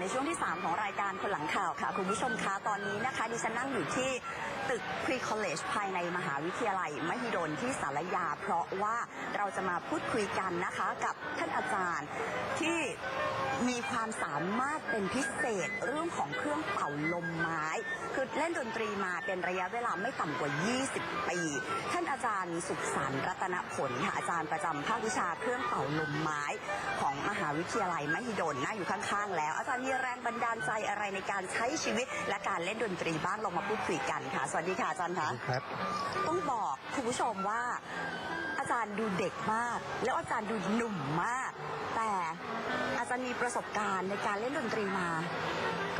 ในช่วงที่ 3 ของรายการคนหลังข่าวค่ะ คุณผู้ชมคะตอนนี้นะคะดิฉันนั่งอยู่ที่ ตึก Pre College ภายในมหาวิทยาลัย มหิดลที่สารยา เพราะว่าเราจะมาพูดคุยกันนะคะกับท่านอาจารย์ที่มีความสามารถเป็นพิเศษเรื่องของเครื่องเป่าลมไม้ คือเล่นดนตรีมาเป็นระยะเวลาไม่ต่ำกว่า 20 ปี ท่านอาจารย์สุขสันต์รัตนผลค่ะอาจารย์ประจำภาควิชาเครื่องเป่าลมไม้ ของมหาวิทยาลัยมหิดลนั่งอยู่ข้างๆ แล้ว อาจารย์มีแรงบันดาลใจอะไรในการใช้ชีวิต และการเล่นดนตรีบ้างลองมาพูดคุยกันค่ะสวัสดีค่ะอาจารย์คะครับ ต้องบอกคุณผู้ชมว่า อาจารย์ดูเด็กมาก แล้วอาจารย์ดูหนุ่มมาก แต่อาจารย์มีประสบการณ์ในการเล่นดนตรีมา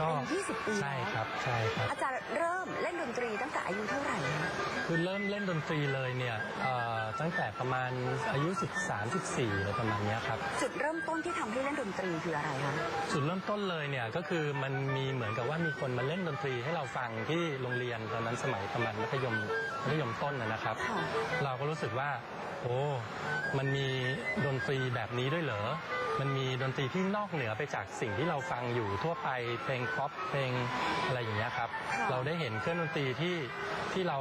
ก็ เป็น20ปีใช่แล้วครับใช่ครับ อาจารย์เริ่มเล่นดนตรีตั้งแต่อายุเท่าไหร่คะคือเริ่มเล่นดนตรีเลยเนี่ยเอ่อตั้งแต่ประมาณอายุ 13 14อะไรประมาณเนี้ยครับจุดเริ่มต้นที่ทำให้เล่นดนตรีคืออะไรคะ จุดเริ่มต้นเลยเนี่ยก็คือมันมีเหมือนกับว่ามีคนมาเล่นดนตรีให้เราฟังที่โรงเรียนตอนนั้นสมัยประมาณมัธยมมัธยมต้นนะนะครับ ค่ะ เราก็รู้สึกว่า โอ้ มันมีดนตรีแบบนี้ด้วยเหรอ มันมีดนตรีที่นอกเหนือไปจากสิ่งที่เราฟังอยู่ทั่วไปเพลงป๊อปเพลงอะไรอย่างเงี้ยครับค่ะเราได้เห็นเครื่องดนตรีที่ที่เรา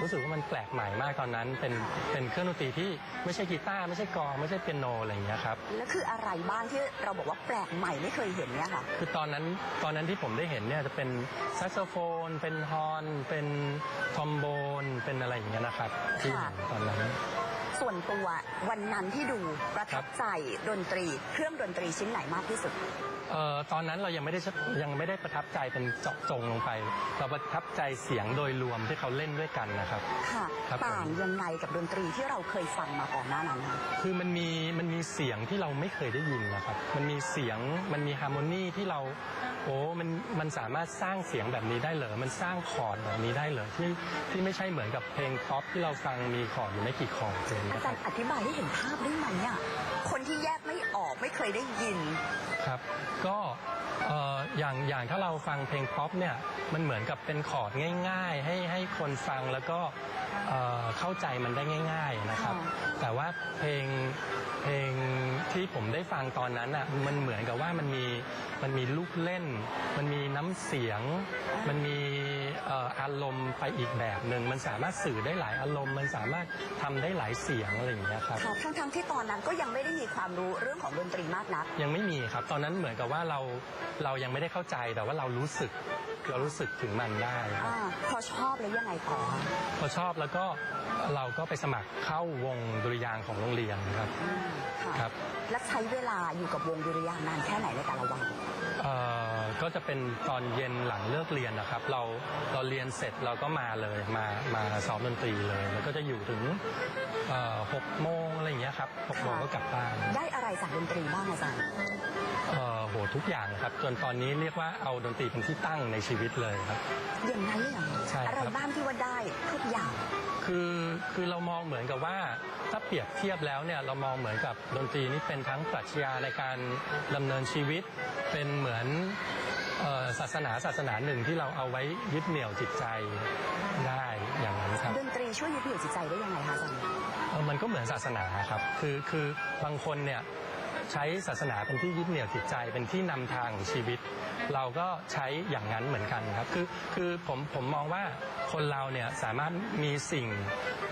รู้สึกว่ามันแปลกใหม่มากตอนนั้น เป็นเป็นเครื่องดนตรีที่ไม่ใช่กีตาร์ไม่ใช่กลองไม่ใช่เปียโนอะไรอย่างเงี้ยครับแล้วคืออะไรบ้างที่เราบอกว่าแปลกใหม่ไม่เคยเห็นเนี่ยค่ะคือตอนนั้นตอนนั้นที่ผมได้เห็นเนี่ยจะเป็นแซกโซโฟน เป็นฮอร์นเป็นทอมโบนเป็นอะไรอย่างเงี้ยนะครับที่ค่ะเห็นตอนนั้น ส่วนตัววันนั้นที่ดูประทับใจดนตรี เครื่องดนตรีชิ้นไหนมากที่สุดเอ่อตอนนั้นเรายังไม่ได้ชยังไม่ได้ประทับใจเป็นเจาะจงลงไป เราประทับใจเสียงโดยรวมที่เขาเล่นด้วยกันนะครับค่ะครับผมต่างยังไงกับดนตรีที่เราเคยฟังมาก่อนหน้านั้นคะคือมันมีมันมีเสียงที่เราไม่เคยได้ยินนะครับ มันมีเสียงมันมีฮาร์โมนีที่เรา โอ้มันมันสามารถสร้างเสียงแบบนี้ได้เหรอมันสร้างคอร์ดแบบนี้ได้เหรอที่ที่ไม่ใช่เหมือนกับเพลงป๊อปที่เราฟังมีคอร์ดอยู่ไม่กี่คอร์ดเองอานะคจารัรบย์อธิบายให้เห็นภาพได้ไหมอะคนที่แยกไม่ออกไม่เคยได้ยิน ครับ ก็ เอ่ออย่างอย่างถ้าเราฟังเพลงป๊อปเนี่ยมันเหมือนกับเป็นคอร์ดง่าย ๆ ให้ให้คนฟังแล้วก็เอ่อเข้าใจมันได้ง่าย ๆนะครับค่ะแต่ว่าเพลงเพลงที่ผมได้ฟังตอนนั้นอะมันเหมือนกับว่ามันมีมันมีลูกเล่น มันมีน้ำเสียง มันมีเอ่ออารมณ์ไปอีกแบบหนึ่งมันสามารถสื่อได้หลายอารมณ์ มันสามารถทำได้หลายเสียงอะไรอย่างเงี้ยครับค่ะทั้งๆที่ตอนนั้นก็ยังไม่ได้มีความรู้เรื่องของดนตรีมากนัก ยังไม่มีครับ ตอนนั้นเหมือนกับว่าเราเรายังไม่ได้เข้าใจแต่ว่าเรารู้สึกเรารู้สึกถึงมันได้ครับอาพอชอบแล้วยังไงต่อคะพอชอบแล้วก็เราก็ไปสมัครเข้าวงดุริยางค์ของโรงเรียนครับอืมค่ะครับ และใช้เวลาอยู่กับวงดุริยางค์นานแค่ไหนในแต่ละวันเอ่อ ก็จะเป็นตอนเย็นหลังเลิกเรียนนะครับ เราเราเรียนเสร็จเราก็มาเลยมามาซ้อมดนตรีเลย แล้วก็จะอยู่ถึงเอ่อหกโมงอะไรอย่างเงี้ยครับหกโมงก็กลับบ้าน ได้อะไรจากดนตรีบ้างอาจารย์เอ่อโหทุกอย่างครับ จนตอนนี้เรียกว่าเอาดนตรีเป็นที่ตั้งในชีวิตเลยครับอย่างนั้นเลยเหรอใช่ครับอะไรบ้างที่ว่าได้ทุกอย่าง คือคือเรามองเหมือนกับว่าถ้าเปรียบเทียบแล้วเนี่ยเรามองเหมือนกับดนตรีนี่เป็นทั้งปรัชญาในการดำเนินชีวิต เป็นเหมือนเอ่อ ศาสนาศาสนาหนึ่งที่เราเอาไว้ยึดเหนี่ยวจิตใจได้อย่างนั้นครับดนตรีช่วยยึดเหนี่ยวจิตใจได้ยังไงคะอาจารย์เอ่อมันก็เหมือนศาสนาครับ คือคือบางคนเนี่ย ใช้ศาสนาเป็นที่ยึดเหนี่ยวจิตใจเป็นที่นำทางของชีวิต เราก็ใช้อย่างนั้นเหมือนกันครับคือคือผมผมมองว่าคนเราเนี่ยสามารถมีสิ่ง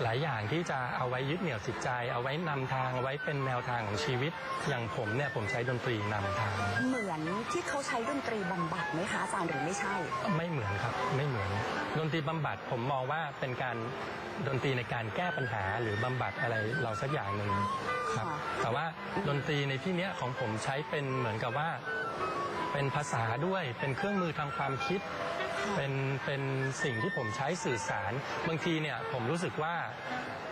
หลายอย่างที่จะเอาไว้ยึดเหนี่ยวจิตใจ เอาไว้นำทางเอาไว้เป็นแนวทางของชีวิต อย่างผมเนี่ยผมใช้ดนตรีนำทาง เหมือนที่เขาใช้ดนตรีบำบัดไหมคะอาจารย์หรือไม่ใช่ ไม่เหมือนครับไม่เหมือน ดนตรีบำบัดผมมองว่าเป็นการดนตรีในการแก้ปัญหาหรือบำบัดอะไรเราสักอย่างหนึ่งครับค่ะแต่ว่าดนตรีในที่เนี้ยของผมใช้เป็นเหมือนกับว่า เป็นภาษาด้วย เป็นเครื่องมือทางความคิด เป็นเป็นสิ่งที่ผมใช้สื่อสาร บางทีเนี่ยผมรู้สึกว่า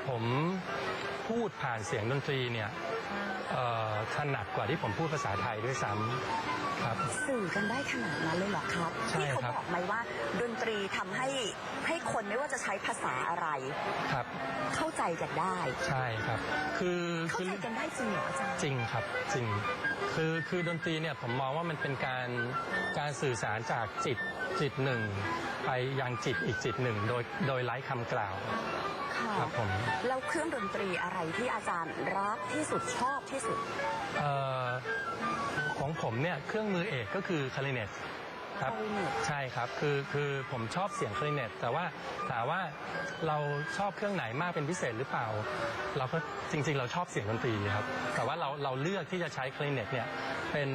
ผมพูดผ่านเสียงดนตรีเนี่ยเอ่อถนัดกว่าที่ผมพูดภาษาไทยด้วยซ้ำ ครับ สื่อกันได้ขนาดนั้นเลยเหรอครับใช่ที่เขาครับ บอกไหมว่า ดนตรีทำให้ให้คนไม่ว่าจะใช้ภาษาอะไร ครับ เข้าใจกันได้ ใช่ครับ คือเข้าคือ ใจกันได้จริงเหรออาจารย์ จริงครับจริงคือคือดนตรีเนี่ยผมมองว่ามันเป็นการการสื่อสารจากจิตจิตหนึ่ง ไปยังจิตอีกจิตหนึ่ง โดยโดยไร้คำกล่าวค่ะครับผมแล้วเครื่องดนตรีอะไรที่อาจารย์รักที่สุดชอบที่สุด เอ่อ ของผมเนี่ยเครื่องมือเอกก็คือคลาริเนตครับ clarinet ใช่ครับคือคือผมชอบเสียงคลาริเนตแต่ว่าถามว่าเราชอบเครื่องไหนมากเป็นพิเศษหรือเปล่า เราก็จริง ๆ เราชอบเสียงดนตรีครับแต่ว่าเราเราเลือกที่จะใช้คลาริเนตเนี่ยเป็น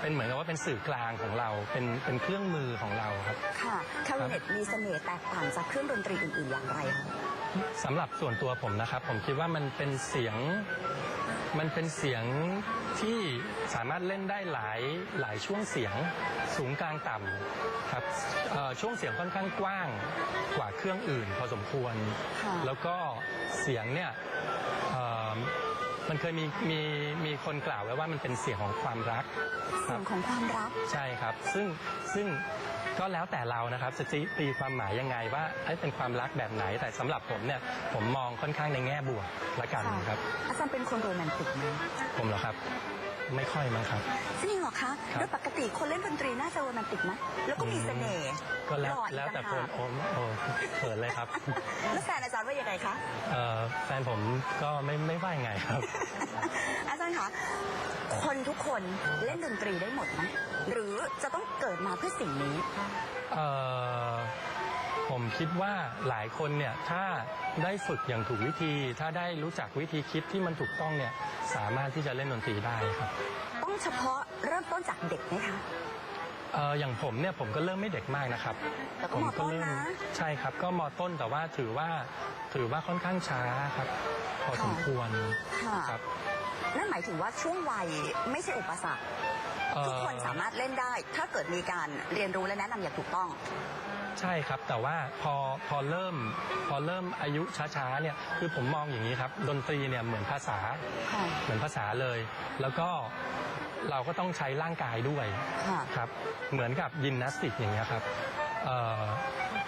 เป็นเหมือนกับว่าเป็นสื่อกลางของเราเป็นเป็นเครื่องมือของเราครับค่ะคาริเนตมีเสน่ห์แตกต่างจากเครื่องดนตรีอื่นๆอย่างไรคะสำหรับส่วนตัวผมนะครับ ผมคิดว่ามันเป็นเสียง มันเป็นเสียงที่สามารถเล่นได้หลายหลายช่วงเสียงสูงกลางต่ำครับเอ่อช่วงเสียงค่อนข้างกว้างกว่าเครื่องอื่นพอสมควรค่ะแล้วก็เสียงเนี่ยเอ่อมันเคยมีมีมีคนกล่าวไว้ว่ามันเป็นเสียงของความรักคเสีรัยบงของความรัก ใช่ครับ ซึ่งซึ่ง ก็แล้วแต่เรานะครับจะตีตีความหมายยังไงว่าเอ้ยเป็นความรักแบบไหน แต่สำหรับผมเนี่ยผมมองค่อนข้างในแง่บวกละกันครับอาจารย์เป็นคนโรแมนติกไหมผมเหรอครับ ไม่ค่อยมั้งครับจ ริงเหรอคะครับโดยปกติคนเล่นดนตรีน่าจะโรแมนติกไหมแล้วก็มีเสน่ห์ก็แล้วหล่ออีกแล้วแต่ต่างคนหากโอ้โอ้เขินเลยครับ แล้วแฟนอาจารย์ว่ายังไงคะ เอ่อแฟนผมก็ไม่ไม่ว่ายังไงครับ อาจารย์คะ คนทุกคนเล่นดนตรีได้หมดไหมหรือจะต้องเกิดมาเพื่อสิ่งนี้ เอ่อผมคิดว่าหลายคนเนี่ยถ้าได้ฝึกอย่างถูกวิธี ถ้าได้รู้จักวิธีคิดที่มันถูกต้องเนี่ยสามารถที่จะเล่นดนตรีได้ครับ ต้องเฉพาะเริ่มต้นจากเด็กไหมคะ เอ่ออย่างผมเนี่ยผมก็เริ่มไม่เด็กมากนะครับแต่ก็ผมมต้นเริ่นะใช่ครับ ก็มอต้นแต่ว่าถือว่าถือว่าค่อนข้างช้าครับ พอสมควรค่ะ ครับนั่นหมายถึงว่าช่วงวัยไม่ใช่อุปสรรค เอ่อทุกคนสามารถเล่นได้ ถ้าเกิดมีการเรียนรู้และแนะนำอย่างถูกต้อง ใช่ครับ แต่ว่าพอพอเริ่ม พอเริ่มอายุช้าๆเนี่ยคือผมมองอย่างนี้ครับ ดนตรีเนี่ยเหมือนภาษาค่ะเหมือนภาษาเลย แล้วก็ เราก็ต้องใช้ร่างกายด้วยค่ะครับเหมือนกับยิมนาสติกอย่างเงี้ยครับเอ่อ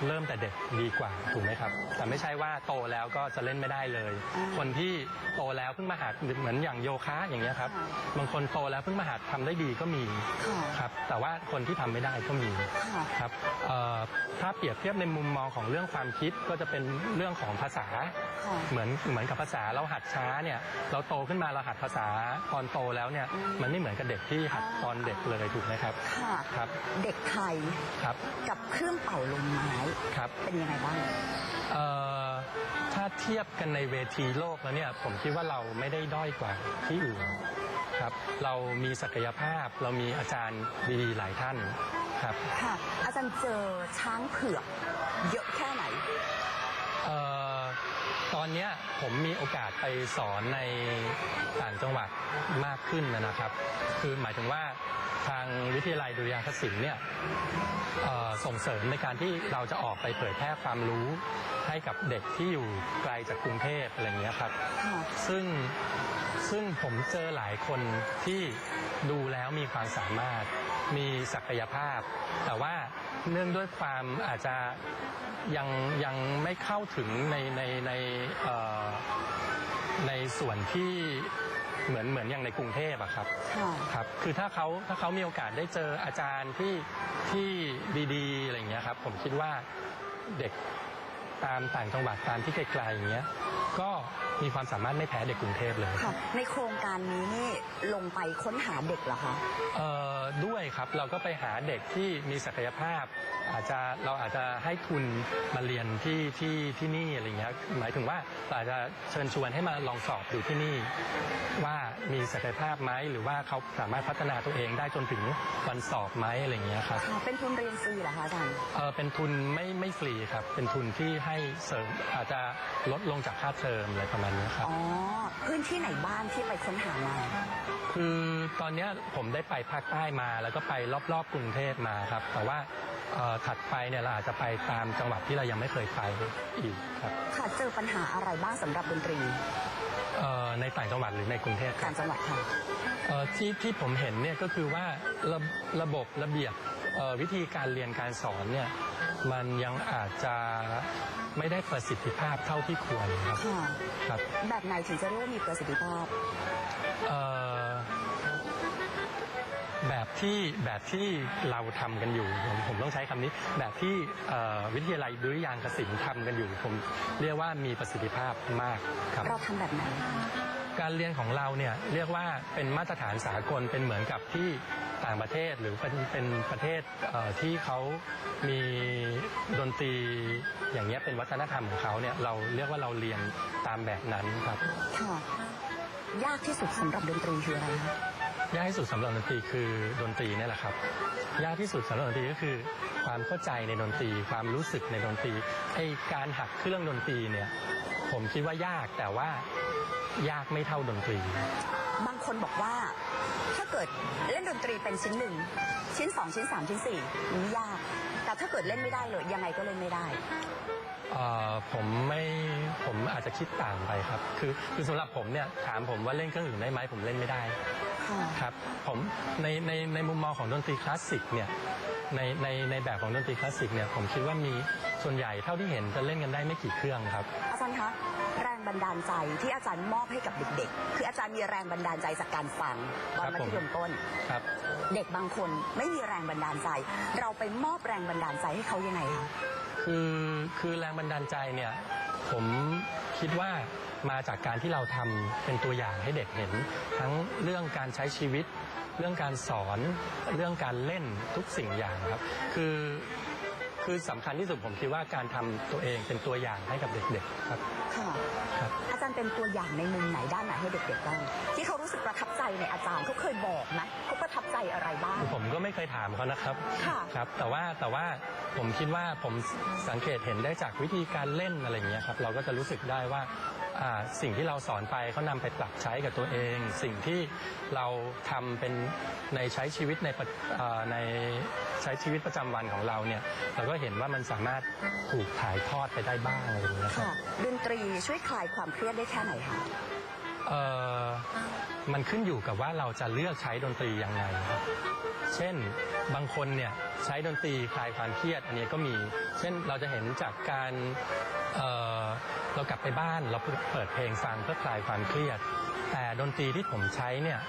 เริ่มแต่เด็กดีกว่าถูกไหมครับ แต่ไม่ใช่ว่าโตแล้วก็จะเล่นไม่ได้เลย อ่า คนที่โตแล้วเพิ่งมาหัดเหมือนอย่างโยคะอย่างเงี้ยครับค่ะบางคนโตแล้วเพิ่งมาหัดทำได้ดีก็มีค่ะ ครับแต่ว่าคนที่ทำไม่ได้ก็มี ค่ะ ครับเอ่อ ถ้าเปรียบเทียบในมุมมองของเรื่องความคิดก็จะเป็นเรื่องของภาษา ค่ะ เหมือนเหมือนกับภาษาเราหัดช้าเนี่ยเราโตขึ้นมาเราหัดภาษาตอนโตแล้วเนี่ยอืมมันไม่เหมือนกับเด็กที่หัดตอนเด็กเลยถูกไหมครับค่ะ ครับเด็กไทยครับกับเครื่องเป่าลมไม้ครับ เป็นยังไงบ้าง เอ่อถ้าเทียบกันในเวทีโลกแล้วเนี่ยผมคิดว่าเราไม่ได้ด้อยกว่าที่อื่น ครับเรามีศักยภาพเรามีอาจารย์ดีๆหลายท่านครับค่ะ อาจารย์เจอช้างเผือกเยอะแค่ไหน เอ่อตอนเนี้ยผมมีโอกาสไปสอนในต่างจังหวัดมากขึ้นนะครับ คือหมายถึงว่าทางวิทยาลัยดุริยางคศิลป์เนี่ยเอ่อส่งเสริมในการที่เราจะออกไปเผยแพร่ความรู้ให้กับเด็กที่อยู่ไกลจากกรุงเทพอะไรอย่างเงี้ยครับค่ะซึ่ง ซึ่งผมเจอหลายคนที่ดูแล้วมีความสามารถ มีศักยภาพ แต่ว่าเนื่องด้วยความอาจจะยังยังไม่เข้าถึงในในในเอ่อในส่วนที่เหมือนเหมือนอย่างในกรุงเทพอะครับค่ะครับ คือถ้าเขาถ้าเขามีโอกาสได้เจออาจารย์ที่ที่ดีๆอะไรอย่างเงี้ยครับ ผมคิดว่าเด็กตามต่างจังหวัดตามที่ไกลๆอย่างเงี้ยก็ มีความสามารถไม่แพ้เด็กกรุงเทพเลยค่ะในโครงการนี้นี่ลงไปค้นหาเด็กเหรอคะเอ่อด้วยครับเราก็ไปหาเด็กที่มีศักยภาพ อาจจะเราอาจจะให้ทุนมาเรียนที่ที่ที่นี่อะไรเงี้ยหมายถึงว่าเราอาจจะเชิญชวนให้มาลองสอบดูที่นี่ ว่ามีศักยภาพไหมหรือว่าเขาสามารถพัฒนาตัวเองได้จนถึงวันสอบไหมอะไรเงี้ยครับค่ะเป็นทุนเรียนฟรีเหรอคะอาจารย์เออเป็นทุนไม่ไม่ฟรีครับเป็นทุนที่ให้เสริมอาจจะลดลงจากค่าเทอมอะไรประมาณนี้ครับ อ๋อ พื้นที่ไหนบ้างที่ไปค้นหามา คือตอนเนี้ยผมได้ไปภาคใต้มาแล้วก็ไปรอบๆกรุงเทพมาครับ แต่ว่าเอ่อถัดไปเนี่ยเราอาจจะไปตามจังหวัดที่เรายังไม่เคยไปอีกครับค่ะ เจอปัญหาอะไรบ้างสำหรับดนตรีเอ่อในต่างจังหวัดหรือในกรุงเทพคต่ารับ งจังหวัดค่ะ เอ่อที่ที่ผมเห็นเนี่ยก็คือว่าระระบบระเบียบเอ่อวิธีการเรียนการสอนเนี่ยมันยังอาจจะ ไม่ได้ประสิทธิภาพเท่าที่ควรครับค่ะครับแบบไหนถึงจะเรียกว่ามีประสิทธิภาพ เอ่อแบบที่แบบที่เราทำกันอยู่ผมผมต้องใช้คำนี้ แบบที่เอ่อวิทยาลัยดุริยางคศิลป์ทำกันอยู่ ผมเรียกว่ามีประสิทธิภาพมากครับเราทำแบบไหนการเรียนของเราเนี่ยเรียกว่าเป็นมาตรฐานสากลเป็นเหมือนกับที่ ต่างประเทศหรือเป็นเป็นประเทศเอ่อที่เขามีดนตรีอย่างเงี้ยเป็นวัฒนธรรมของเขาเนี่ยเราเรียกว่าเราเรียนตามแบบนั้นครับค่ะยากที่สุดสำหรับดนตรีคืออะไรคะยากที่สุดสำหรับดนตรีคือดนตรีเนี่ยแหละครับ ยากที่สุดสำหรับดนตรีก็คือ ความเข้าใจในดนตรี ความรู้สึกในดนตรีไอการหักเครื่องดนตรีเนี่ย ผมคิดว่ายากแต่ว่ายากไม่เท่าดนตรี บางคนบอกว่าถ้าเกิดเล่นดนตรี เป็นชิ้นหนึ่งชิ้นสองชิ้นสามชิ้นสี่นี่ยาก แต่ถ้าเกิดเล่นไม่ได้เลยยังไงก็เล่นไม่ได้เอ่อผมไม่ผมอาจจะคิดต่างไปครับ คือคือสำหรับผมเนี่ยถามผมว่าเล่นเครื่องอื่นได้ไหมผมเล่นไม่ได้ค่ะครับผมในในในมุมมองของดนตรีคลาสสิกเนี่ยในในในแบบของดนตรีคลาสสิกเนี่ยผมคิดว่ามีส่วนใหญ่เท่าที่เห็นจะเล่นกันได้ไม่กี่เครื่องครับอาจารย์คะแรง บันดาลใจที่อาจารย์มอบให้กับเด็กๆ คืออาจารย์มีแรงบันดาลใจจากการฟังตอนครับมัผมธยมต้น ครับ เด็กบางคนไม่มีแรงบันดาลใจ เราไปมอบแรงบันดาลใจให้เขายังไงคะ คือคือแรงบันดาลใจเนี่ยผมคิดว่ามาจากการที่เราทำเป็นตัวอย่างให้เด็กเห็น ทั้งเรื่องการใช้ชีวิต เรื่องการสอนเรื่องการเล่นทุกสิ่งอย่างครับ คือ คือสำคัญที่สุดผมคิดว่าการทำตัวเองเป็นตัวอย่างให้กับเด็กๆครับ ค่ะ ครับ อาจารย์เป็นตัวอย่างในมุมไหนด้านไหนให้เด็กๆบ้างที่เขารู้สึกประทับใจในอาจารย์เขาเคยบอกไหมเขาประทับใจอะไรบ้าง ผมก็ไม่เคยถามเขานะครับ ค่ะ ครับ แต่ว่าแต่ว่าผมคิดว่าผมสังเกตเห็นได้จากวิธีการเล่นอะไรอย่างเงี้ยครับ เราก็จะรู้สึกได้ว่าอ่า สิ่งที่เราสอนไปเขานำไปปรับใช้กับตัวเอง สิ่งที่เราทำเป็นในใช้ชีวิตในปะอ่าในใช้ชีวิตประจำวันของเราเนี่ยเราก็เห็นว่ามันสามารถถูกถ่ายทอดไปได้บ้างอะไรอย่างเงี้ยครับค่ะดนตรีช่วยคลายความเครียดได้แค่ไหนคะเอ่อมันขึ้นอยู่กับว่าเราจะเลือกใช้ดนตรียังไงครับเช่นบางคนเนี่ยใช้ดนตรีคลายความเครียดอันนี้ก็มี เช่นเราจะเห็นจากการ เอ่อเรากลับไปบ้านเราเปิดเพลงฟังเพื่อคลายความเครียด แต่ดนตรีที่ผมใช้เนี่ย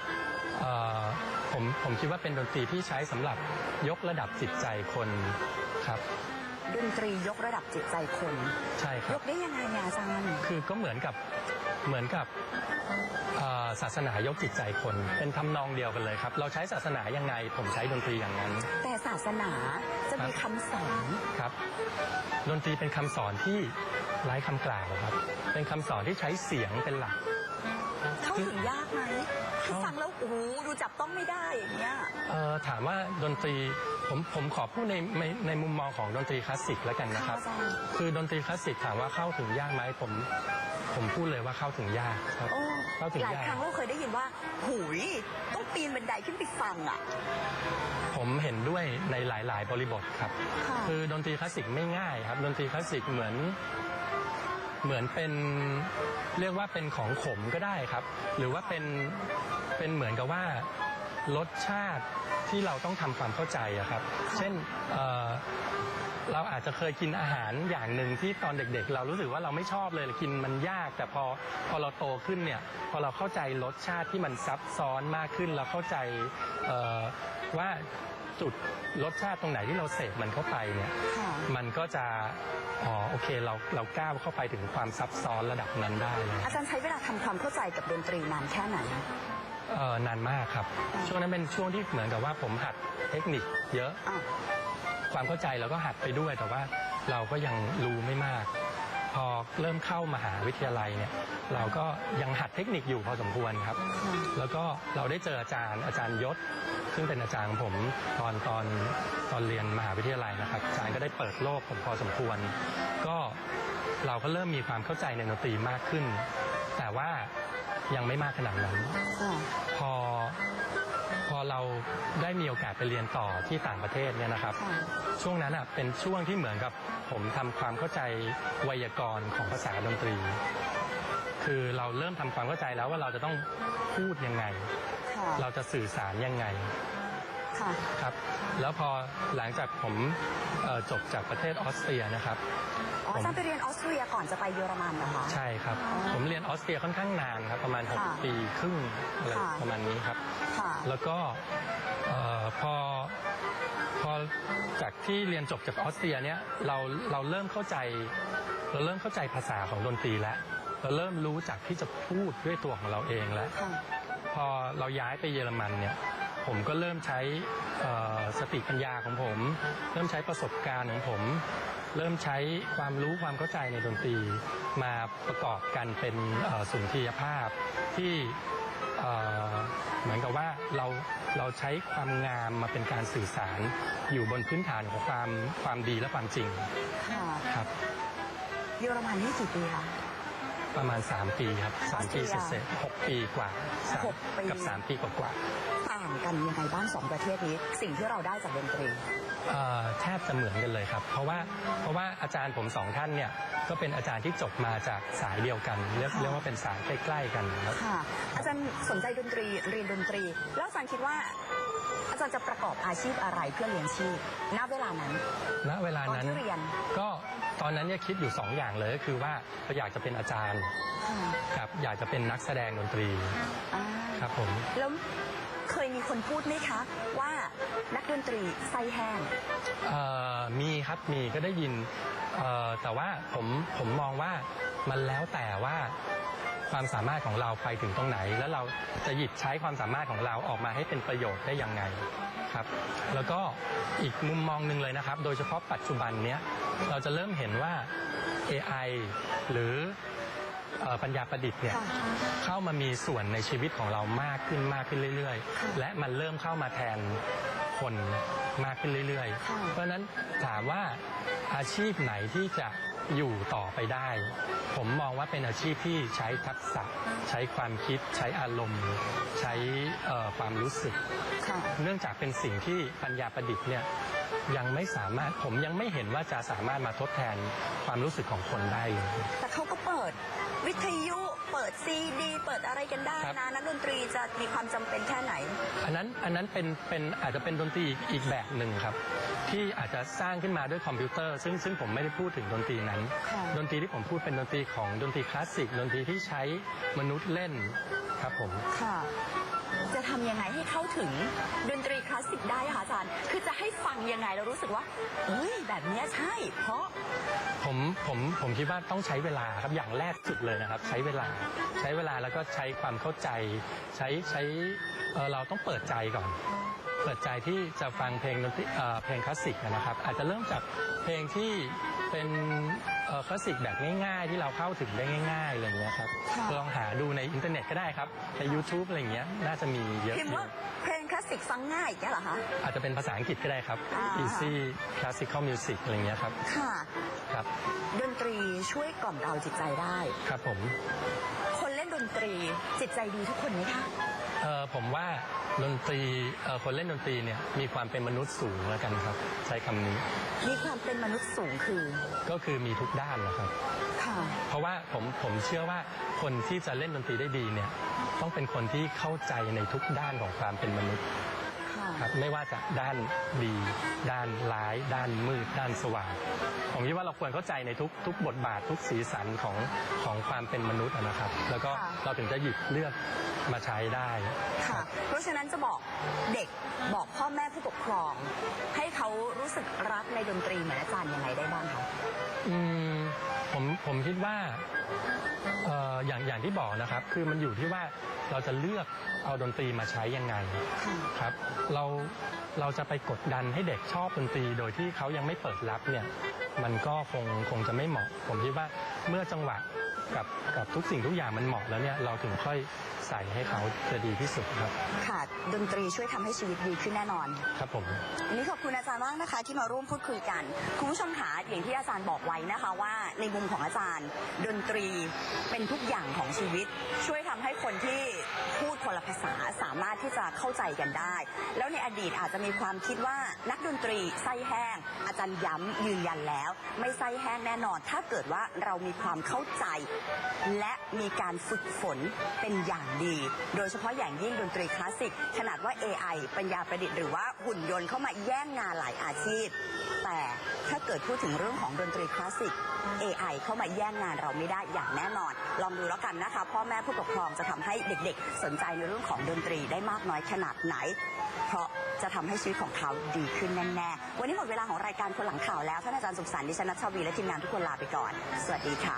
เอ่อผมผมคิดว่าเป็นดนตรีที่ใช้สำหรับยกระดับจิตใจคนครับดนตรียกระดับจิตใจคนใช่คยรับกได้ยังไงเนี่ยอาจารย์คือก็เหมือนกับเหมือนกับเอ่อศาสนายกจิตใจคน เป็นทำนองเดียวกันเลยครับ เราใช้ศาสนายังไง ผมใช้ดนตรีอย่างนั้น แต่ศาสนาจะมีคำสอนครับ ดนตรีเป็นคำสอนที่ ไร้คำกล่าวครับ เป็นคำสอนที่ใช้เสียงเป็นหลัก เข้าถึงยากไหมคือฟังแล้วโอ้โหดูจับต้องไม่ได้อย่างเงี้ยเอ่อถามว่าดนตรีผมผมขอพูดในในในมุมมองของดนตรีคลาสสิกแล้วกันนะครับค่ะอาจารย์คือดนตรีคลาสสิกถามว่าเข้าถึงยากไหมผม ผมพูดเลยว่าเข้าถึงยากครับโอ้เข้าถึงหลายยากครั้งเราเคยได้ยินว่า หุยต้องปีนบันไดขึ้นไปฟังอะ ผมเห็นด้วยในหลาย ๆ บริบทครับ ค่ะ คือดนตรีคลาสสิกไม่ง่ายครับ ดนตรีคลาสสิกเหมือน เหมือนเป็นเรียกว่าเป็นของขมก็ได้ครับ หรือว่าเป็นเป็นเหมือนกับว่ารสชาติที่เราต้องทำความเข้าใจอะครับ เช่นเเราอาจจะเคยกินอาหารอย่างหนึ่งที่ตอนเด็กๆเรารู้สึกว่าเราไม่ชอบเลยกินมันยาก แต่พอพอเราโตขึ้นเนี่ยพอเราเข้าใจรสชาติที่มันซับซ้อนมากขึ้น เราเข้าใจว่า จุดรสชาติตรงไหนที่เราเสพมันเข้าไปเนี่ยค่ะมันก็จะอ๋อโอเคเราเราก้าวเข้าไปถึงความซับซ้อนระดับนั้นได้เลยอาจารย์ใช้เวลาทำความเข้าใจกับดนตรีนานแค่ไหน เออนานมากครับ ช่วงนั้นเป็นช่วงที่เหมือนกับว่าผมหัดเทคนิค เยอะอะ ความเข้าใจเราก็หัดไปด้วย แต่ว่าเราก็ยังรู้ไม่มาก พอเริ่มเข้ามหาวิทยาลัยเนี่ยเราก็ยังหัดเทคนิคอยู่พอสมควรครับค่ะแล้วก็เราได้เจออาจารย์อาจารย์ยศ ซึ่งเป็นอาจารย์ของผมตอนตอนตอนเรียนมหาวิทยาลัยนะครับอาจารย์ก็ได้เปิดโลกผมพอสมควร ก็เราก็เริ่มมีความเข้าใจในดนตรีมากขึ้น แต่ว่ายังไม่มากขนาดนั้นค่ะพอพอเราได้มีโอกาสไปเรียนต่อที่ต่างประเทศเนี่ยนะครับค่ะช่วงนั้นอะเป็นช่วงที่เหมือนกับผมทำความเข้าใจไวยากรณ์ของภาษาดนตรี คือเราเริ่มทำความเข้าใจแล้วว่าเราจะต้องพูดยังไง ค่ะ เราจะสื่อสารยังไงค่ะ ครับแล้วพอหลังจากผมเอ่อจบจากประเทศออสเตรียนะครับ อ๋ออาจารย์ไปเรียนออสเตรียก่อนจะไปเยอรมันเหรอคะ ใช่ครับอ๋อผมเรียนออสเตรียค่อนข้างนานครับ ประมาณ ค่ะ6 ปีครึ่งอะไรค่ะ ประมาณนี้ครับ ค่ะ แล้วก็เอ่อพอพอจากที่เรียนจบจากออสเตรียเนี่ยเราเราเริ่มเข้าใจ เราเริ่มเข้าใจภาษาของดนตรีแล้ว เราเริ่มรู้จักที่จะพูดด้วยตัวของเราเองแล้ว ค่ะ พอเราย้ายไปเยอรมันเนี่ยผมก็เริ่มใช้เอ่อสติปัญญาของผม เริ่มใช้ประสบการณ์ของผม เริ่มใช้ความรู้ความเข้าใจในดนตรี มาประกอบกันเป็นเอ่อสุนทรียภาพที่เอ่อเหมือนกับว่าเราเราใช้ความงามมาเป็นการสื่อสาร อยู่บนพื้นฐานของความความดีและความจริงค่ะครับเยอรมันนี่กี่ปีคะ ประมาณ 3 ปีครับ3ปีออสเตรเลียเศษๆหกปีกว่าสามหกปี กับ 3 ปีกว่าๆต่างกันยังไงบ้างสองประเทศนี้ สิ่งที่เราได้จากดนตรีเอ่อแทบจะเหมือนกันเลยครับ เพราะว่าเพราะว่าอาจารย์ผมสองท่านเนี่ยก็เป็นอาจารย์ที่จบมาจากสายเดียวกันเรียกค่ะ เรียกว่าเป็นสายใกล้ๆกันครับ ค่ะ อาจารย์สนใจดนตรีเรียนดนตรี แล้วอาจารย์คิดว่า อาจารย์จะประกอบอาชีพอะไรเพื่อเลี้ยงชีพณเวลานั้นณเวลาตอนนั้น ที่เรียน ก็ ตอนนั้นเนี่ยคิดอยู่สองอย่างเลยก็คือว่าอยากจะเป็นอาจารย์ค่ะกับอยากจะเป็นนักแสดงดนตรีอ่าครับผมแล้วเคยมีคนพูดไหมคะ ว่านักดนตรีไส้แห้ง เอ่อมีครับมีก็ได้ยินเอ่อแต่ว่าผมผมมองว่ามันแล้วแต่ว่า ความสามารถของเราไปถึงตรงไหน แล้วเราจะหยิบใช้ความสามารถของเราออกมาให้เป็นประโยชน์ได้ยังไงครับ แล้วก็อีกมุมมองหนึ่งเลยนะครับ โดยเฉพาะปัจจุบันเนี้ยเราจะเริ่มเห็นว่า AI หรือปัญญาประดิษฐ์เนี่ยเข้ามามีส่วนในชีวิตของเรามากขึ้นมากขึ้นเรื่อย ๆ และมันเริ่มเข้ามาแทนคนมากขึ้นเรื่อย ๆ เพราะนั้นถามว่าอาชีพไหนที่จะ อยู่ต่อไปได้ ผมมองว่าเป็นอาชีพที่ใช้ทักษะ ใช้ความคิด ใช้อารมณ์ ใช้เอ่อความรู้สึกค่ะเนื่องจากเป็นสิ่งที่ปัญญาประดิษฐ์เนี่ยยังไม่สามารถผมยังไม่เห็นว่าจะสามารถมาทดแทนความรู้สึกของคนได้เลยแต่เขาก็เปิดวิทยุเปิดซีดีเปิดอะไรกันได้ครับนะนักดนตรีจะมีความจำเป็นแค่ไหน อันนั้นอันนั้นเป็นเป็นอาจจะเป็นดนตรีอีกอีกแบบหนึ่งครับ ที่อาจจะสร้างขึ้นมาด้วยคอมพิวเตอร์ ซึ่งซึ่งผมไม่ได้พูดถึงดนตรีนั้น ค่ะ ดนตรีที่ผมพูดเป็นดนตรีของดนตรีคลาสสิกดนตรีที่ใช้มนุษย์เล่นครับผม ค่ะ จะทำยังไงให้เข้าถึงดนตรีคลาสสิกได้คะอาจารย์ คือจะให้ฟังยังไงเรารู้สึกว่าเอ้ยแบบเนี้ยใช่ เพราะ ผมผมผมคิดว่าต้องใช้เวลาครับอย่างแรกสุดเลยนะครับ ใช้เวลาใช้เวลาแล้วก็ใช้ความเข้าใจ ใช้ใช้เอ่อเราต้องเปิดใจก่อน เปิดใจที่จะฟังเพลงดนตรีเอ่อเพลงคลาสสิกนะครับ อาจจะเริ่มจากเพลงที่เป็นเอ่อคลาสสิกแบบง่ายๆ ที่เราเข้าถึงได้ง่ายๆอะไรอย่างเงี้ยครับค่ะลองหาดูในอินเทอร์เน็ตก็ได้ครับ ใน YouTube อะไรอย่างเงี้ยน่าจะมีเยอะพิมพ์อยู่ว่าเพลงคลาสสิกฟังง่ายอย่างเงี้ยเหรอคะอาจจะเป็นภาษาอังกฤษก็ได้ครับอ่า Easy Classical Music อะไรอย่างเงี้ยครับค่ะครับดนตรีช่วยกล่อมเราจิตใจได้ครับผม คนเล่นดนตรีจิตใจดีทุกคนไหมคะเออผมว่า ดนตรีเอ่อคนเล่นดนตรีเนี่ยมีความเป็นมนุษย์สูงแล้วกันครับ ใช้คำนี้ มีความเป็นมนุษย์สูงคือ ก็คือมีทุกด้านนะครับค่ะเพราะว่าผมผมเชื่อว่าคนที่จะเล่นดนตรีได้ดีเนี่ยต้องเป็นคนที่เข้าใจในทุกด้านของความเป็นมนุษย์ค่ะครับไม่ว่าจะด้านดี ด้านร้าย ด้านมืด ด้านสว่างผมคิดว่าเราควรเข้าใจในทุกทุกบทบาททุกสีสันของของความเป็นมนุษย์อะนะครับ แล้วก็ค่ะเราถึงจะหยิบเลือก มาใช้ได้ค่ะ เพราะฉะนั้นจะบอกเด็กบอกพ่อแม่ผู้ปกครอง ให้เขารู้สึกรักในดนตรีเหมือนอาจารย์ยังไงได้บ้างคะอืมผมผมคิดว่าเอ่ออย่างอย่างที่บอกนะครับ คือมันอยู่ที่ว่าเราจะเลือกเอาดนตรีมาใช้ยังไงค่ะครับ เราเราจะไปกดดันให้เด็กชอบดนตรีโดยที่เขายังไม่เปิดรับเนี่ย มันก็คงคงจะไม่เหมาะ ผมคิดว่าเมื่อจังหวะ กับกับทุกสิ่งทุกอย่างมันเหมาะแล้วเนี่ยเราถึงค่อยใส่ให้เขาจะดีที่สุดครับ ค่ะ ดนตรีช่วยทำให้ชีวิตดีขึ้นแน่นอน ครับผม วันนี้ขอบคุณอาจารย์มากนะคะ ที่มาร่วมพูดคุยกัน คุณผู้ชมคะอย่างที่อาจารย์บอกไว้นะคะว่าในมุมของอาจารย์ ดนตรีเป็นทุกอย่างของชีวิต ช่วยทำให้คนที่พูดคนละภาษาสามารถที่จะเข้าใจกันได้ แล้วในอดีตอาจจะมีความคิดว่านักดนตรีไส้แห้ง อาจารย์ย้ำยืนยันแล้ว ไม่ไส้แห้งแน่นอน ถ้าเกิดว่าเรามีความเข้าใจและมีการฝึกฝนเป็นอย่างดี โดยเฉพาะอย่างยิ่งดนตรีคลาสสิก ขนาดว่า AI ปัญญาประดิษฐ์หรือว่าหุ่นยนต์เข้ามาแย่งงานหลายอาชีพ แต่ถ้าเกิดพูดถึงเรื่องของดนตรีคลาสสิก AI เข้ามาแย่งงานเราไม่ได้อย่างแน่นอน ลองดูแล้วกันนะคะ พ่อแม่ผู้ปกครองจะทำให้เด็กๆ สนใจในเรื่องของดนตรีได้มากน้อยขนาดไหน เพราะจะทำให้ชีวิตของเขาดีขึ้นแน่ๆ วันนี้หมดเวลาของรายการคนหลังข่าวแล้ว ท่านอาจารย์สุขสันต์ดิฉันนัชชาวีและทีมงานทุกคนลาไปก่อน สวัสดีค่ะ